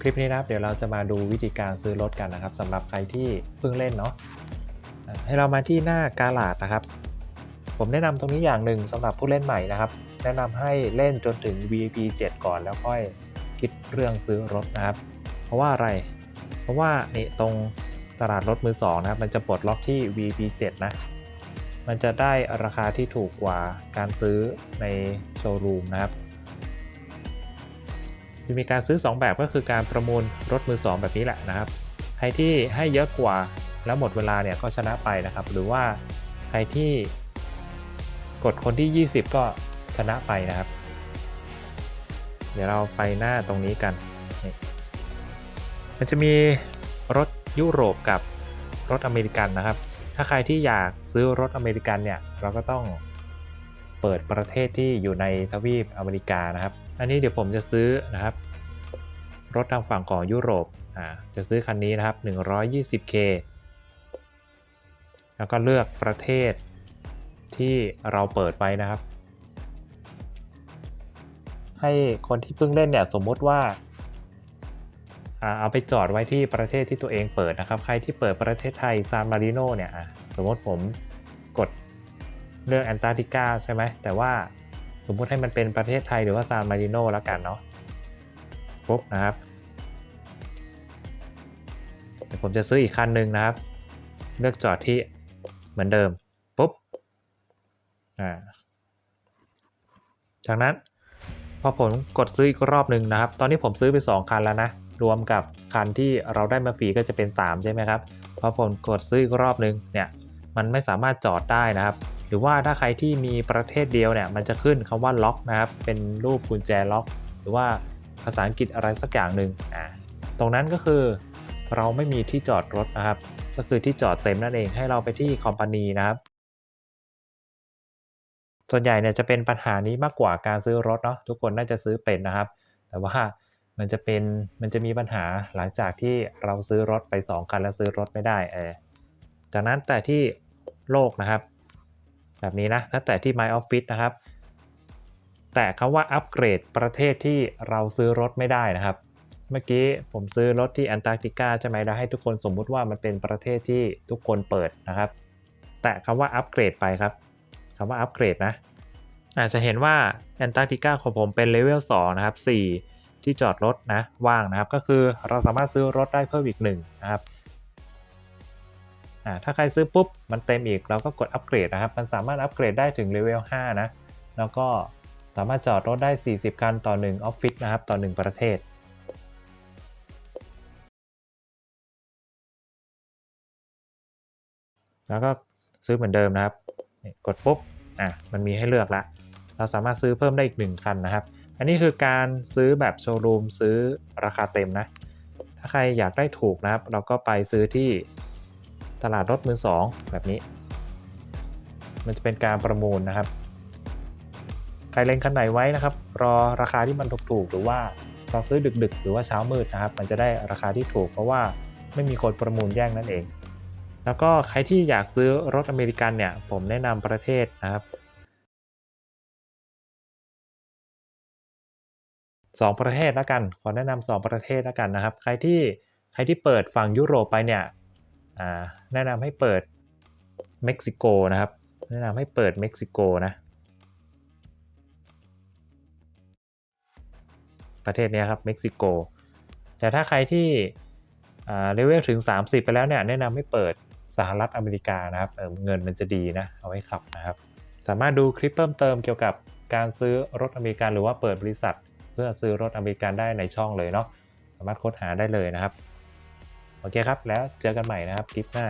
คลิปนี้นะครับเดี๋ยวเราจะมาดูวิธีการซื้อรถกันนะครับสำหรับใครที่เพิ่งเล่นเนาะให้เรามาที่หน้ากาลาดนะครับ ผมแนะนำตรงนี้อย่างหนึ่งสำหรับผู้เล่นใหม่นะครับ แนะนำให้เล่นจนถึง VIP 7 ก่อนแล้วค่อยคิดเรื่องซื้อรถนะครับ เพราะว่าอะไร เพราะว่านี่ตรงตลาดรถมือสองนะครับมันจะปลดล็อกที่ VIP 7 นะ มันจะได้ราคาที่ถูกกว่าการซื้อในโชว์รูมนะครับ จะมีการซื้อ 2 แบบก็คือการประมูลรถมือ 2 แบบนี้แหละนะครับ ใครที่ให้เยอะกว่าแล้วหมดเวลาเนี่ยก็ชนะไปนะครับ หรือว่าใครที่กดคนที่ 20 ก็ชนะไปนะครับ เดี๋ยวเราไปหน้าตรงนี้กัน มันจะมีรถยุโรปกับรถอเมริกันนะครับ ถ้าใครที่อยากซื้อรถอเมริกันเนี่ยเราก็ต้อง เปิดประเทศที่อยู่ในทวีปอเมริกานะครับ อันนี้เดี๋ยวผมจะซื้อนะครับ รถทางฝั่งของยุโรปอ่าจะซื้อคันนี้นะครับ 120k แล้วก็เลือกประเทศที่เราเปิดไว้นะครับ ให้คนที่เพิ่งเล่นเนี่ยสมมติว่าอ่าเอาไปจอดไว้ที่ประเทศที่ตัวเองเปิดนะครับ ใครที่เปิดประเทศไทยซานมาริโนเนี่ยสมมติผมกด เลือกแอนตาร์กติกาใช่ไหมแต่ว่าสมมุติให้มันเป็นประเทศไทยหรือว่าซานมาริโนแล้วกันเนาะปุ๊บนะครับเดี๋ยวผมจะซื้ออีกคันหนึ่งนะครับ เลือกจอดที่เหมือนเดิมปุ๊บอ่าจากนั้นพอผมกดซื้ออีกรอบหนึ่งนะครับ ตอนนี้ผมซื้อไป 2 คันแล้วนะ รวมกับคันที่เราได้มาฟรีก็จะเป็น 3 ใช่ไหมครับ พอผมกดซื้ออีกรอบหนึ่งเนี่ย มันไม่สามารถจอดได้นะครับ หรือว่าถ้าใครที่มีประเทศเดียวเนี่ยมันจะขึ้นคำว่าล็อกนะครับ เป็นรูปกุญแจล็อก หรือว่าภาษาอังกฤษอะไรสักอย่างหนึ่งอ่าตรงนั้นก็คือเราไม่มีที่จอดรถนะครับ ก็คือที่จอดเต็มนั่นเองให้เราไปที่คอมพานีนะครับ ส่วนใหญ่เนี่ยจะเป็นปัญหานี้มากกว่าการซื้อรถเนาะทุกคนน่าจะซื้อเป็นนะครับ แต่ว่ามันจะเป็นมันจะมีปัญหาหลังจากที่เราซื้อรถไป 2 คันแล้วซื้อรถไม่ได้เออจากนั้นแต่ที่โลกนะครับ แบบนี้นะแล้วแต่ที่ My Office นะครับ แต่คำว่าอัปเกรดประเทศที่เราซื้อรถไม่ได้นะครับ เมื่อกี้ผมซื้อรถที่แอนตาร์กติกาใช่ไหมแล้วให้ทุกคนสมมุติว่ามันเป็นประเทศที่ทุกคนเปิดนะครับ แต่คำว่าอัปเกรดไปครับคำว่าอัปเกรดนะอาจจะเห็นว่าแอนตาร์กติกาของผมเป็นเลเวล2นะครับ4ที่จอดรถนะว่างนะครับ ก็คือเราสามารถซื้อรถได้เพิ่มอีก1นะครับ อ่าถ้าใครซื้อปุ๊บมันเต็มอีกเราก็กดอัปเกรดนะครับ มันสามารถอัปเกรดได้ถึงเลเวล5นะ แล้วก็สามารถจอดรถได้ 40 คันต่อ1ออฟฟิศนะครับ ต่อ 1 ประเทศแล้วก็ซื้อเหมือนเดิมนะครับ กดปุ๊บ อะ มันมีให้เลือกละ เราสามารถซื้อเพิ่มได้อีก 1 คันนะครับ อันนี้คือการซื้อแบบโชว์รูมซื้อราคาเต็มนะ ถ้าใครอยากได้ถูกนะครับ เราก็ไปซื้อที่ ตลาดรถมือสองแบบนี้ มันจะเป็นการประมูลนะครับ ใครเล็งคันไหนไว้นะครับ รอราคาที่มันถูกๆหรือว่าเราซื้อดึกๆ หรือว่าเช้ามืดนะครับ มันจะได้ราคาที่ถูกเพราะว่าไม่มีคนประมูลแย่งนั่นเอง แล้วก็ใครที่อยากซื้อรถอเมริกันเนี่ย ผมแนะนำประเทศนะครับสองประเทศล้วกัน ขอแนะนำสองประเทศล้วกันนะครับ ใครที่ใครที่เปิดฝั่งยุโรปไปเนี่ย แนะนำให้เปิดเม็กซิโกนะครับ แนะนำให้เปิดเม็กซิโกนะ ประเทศนี้ครับเม็กซิโก แต่ถ้าใครที่เลเวลถึง 30 ไปแล้วเนี่ยแนะนำให้เปิดสหรัฐอเมริกานะครับเเงินมันจะดีนะ เอาไว้ขับนะครับ สามารถดูคลิปเพิ่มเติมเกี่ยวกับการซื้อรถอเมริกันหรือว่าเปิดบริษัท เพื่อซื้อรถอเมริกันได้ในช่องเลยเนาะสามารถค้นหาได้เลยนะครับ โอเคครับ แล้วเจอกันใหม่นะครับคลิปหน้า